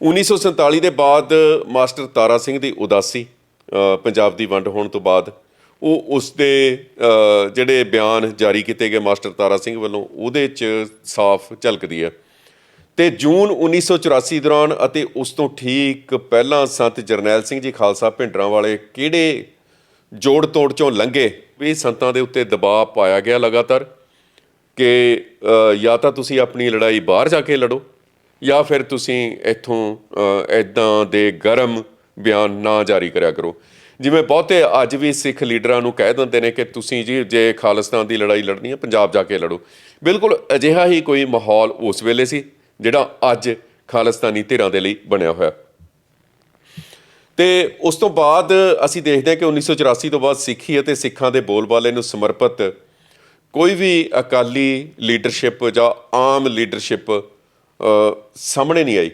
1947 ਦੇ ਬਾਅਦ ਮਾਸਟਰ ਤਾਰਾ ਸਿੰਘ ਦੀ ਉਦਾਸੀ ਪੰਜਾਬ ਦੀ ਵੰਡ ਹੋਣ ਤੋਂ ਬਾਅਦ ਉਹ ਉਸ ਦੇ ਜਿਹੜੇ ਬਿਆਨ ਜਾਰੀ ਕੀਤੇ ਗਏ ਮਾਸਟਰ ਤਾਰਾ ਸਿੰਘ ਵੱਲੋਂ, ਉਹਦੇ 'ਚ ਸਾਫ਼ ਝਲਕਦੀ ਹੈ। ਤੇ ਜੂਨ 1984 ਦੌਰਾਨ ਅਤੇ ਉਸ ਤੋਂ ਠੀਕ ਪਹਿਲਾਂ ਸੰਤ ਜਰਨੈਲ ਸਿੰਘ ਜੀ ਖਾਲਸਾ ਭਿੰਡਰਾਂ ਵਾਲੇ ਕਿਹੜੇ ਜੋੜ ਤੋੜ ਚੋਂ ਲੰਘੇ ਵੀ ਸੰਤਾਂ ਦੇ ਉੱਤੇ ਦਬਾਅ ਪਾਇਆ ਗਿਆ ਲਗਾਤਾਰ ਕਿ ਜਾਂ ਤਾਂ ਤੁਸੀਂ ਆਪਣੀ ਲੜਾਈ ਬਾਹਰ ਜਾ ਕੇ ਲੜੋ ਜਾਂ ਫਿਰ ਤੁਸੀਂ ਇੱਥੋਂ ਐਦਾਂ ਦੇ ਗਰਮ ਬਿਆਨ ਨਾ ਜਾਰੀ ਕਰਿਆ ਕਰੋ। ਜਿਵੇਂ ਬਹੁਤੇ ਅੱਜ ਵੀ ਸਿੱਖ ਲੀਡਰਾਂ ਨੂੰ ਕਹਿ ਦਿੰਦੇ ਨੇ ਕਿ ਤੁਸੀਂ ਜੀ ਜੇ ਖਾਲਿਸਤਾਨ ਦੀ ਲੜਾਈ ਲੜਨੀ ਹੈ ਪੰਜਾਬ ਜਾ ਕੇ ਲੜੋ। ਬਿਲਕੁਲ ਅਜਿਹਾ ਹੀ ਕੋਈ ਮਾਹੌਲ ਉਸ ਵੇਲੇ ਸੀ, ਜਿਹੜਾ ਅੱਜ ਖਾਲਿਸਤਾਨੀ ਧਿਰਾਂ ਦੇ ਲਈ ਬਣਿਆ ਹੋਇਆ। ਤੇ ਉਸ ਤੋਂ ਬਾਅਦ ਅਸੀਂ ਦੇਖਦੇ ਹਾਂ ਕਿ 1984 ਤੋਂ ਬਾਅਦ ਸਿੱਖੀ ਅਤੇ ਸਿੱਖਾਂ ਦੇ ਬੋਲਬਾਲੇ ਨੂੰ ਸਮਰਪਿਤ ਕੋਈ ਵੀ ਅਕਾਲੀ ਲੀਡਰਸ਼ਿਪ ਜਾਂ ਆਮ ਲੀਡਰਸ਼ਿਪ ਸਾਹਮਣੇ ਨਹੀਂ ਆਈ।